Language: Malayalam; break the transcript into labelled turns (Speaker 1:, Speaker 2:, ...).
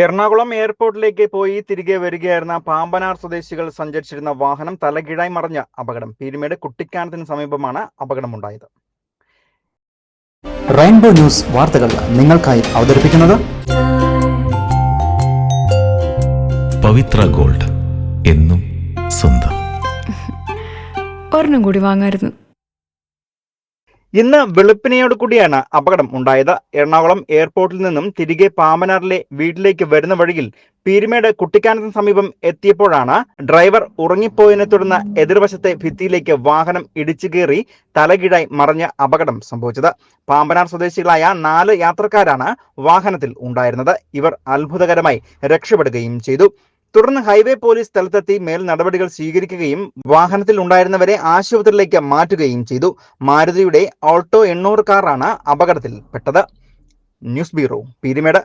Speaker 1: എറണാകുളം എയർപോർട്ടിലേക്ക് പോയി തിരികെ വരികയായിരുന്ന പാമ്പനാർ സ്വദേശികൾ സഞ്ചരിച്ചിരുന്ന വാഹനം തലകീഴായി മറിഞ്ഞ അപകടം. പീരുമേട് കുട്ടിക്കാനത്തിന് സമീപമാണ് അപകടമുണ്ടായത്.
Speaker 2: റെയിൻബോ ന്യൂസ് വാർത്തകൾ നിങ്ങൾക്കായി അവതരിപ്പിക്കുന്നത്
Speaker 3: പവിത്ര ഗോൾഡ് എന്നും സ്വന്തം.
Speaker 4: ഒരെണ്ണം കൂടി വാങ്ങായിരുന്നു.
Speaker 1: ഇന്ന് വെളുപ്പിനെയോട് കൂടിയാണ് അപകടം ഉണ്ടായത്. എറണാകുളം എയർപോർട്ടിൽ നിന്നും തിരികെ പാമനാറിലെ വീട്ടിലേക്ക് വരുന്ന വഴിയിൽ പീരുമേട് കുട്ടിക്കാനത്തിന് സമീപം എത്തിയപ്പോഴാണ് ഡ്രൈവർ ഉറങ്ങിപ്പോയതിനെ തുടർന്ന് എതിർവശത്തെ ഭിത്തിയിലേക്ക് വാഹനം ഇടിച്ചു കയറി തലകീഴായി മറഞ്ഞ അപകടം സംഭവിച്ചത്. പാമ്പനാർ സ്വദേശികളായ നാല് യാത്രക്കാരാണ് വാഹനത്തിൽ ഉണ്ടായിരുന്നത്. ഇവർ അത്ഭുതകരമായി രക്ഷപ്പെടുകയും ചെയ്തു. തുടർന്ന് ഹൈവേ പോലീസ് സ്ഥലത്തെത്തി മേൽ നടപടികൾ സ്വീകരിക്കുകയും വാഹനത്തിൽ ഉണ്ടായിരുന്നവരെ ആശുപത്രിയിലേക്ക് മാറ്റുകയും ചെയ്തു. മാരുതിയുടെ ഓൾട്ടോ എണ്ണൂറ് കാറാണ് അപകടത്തിൽപ്പെട്ടത്. News bureau Peermade.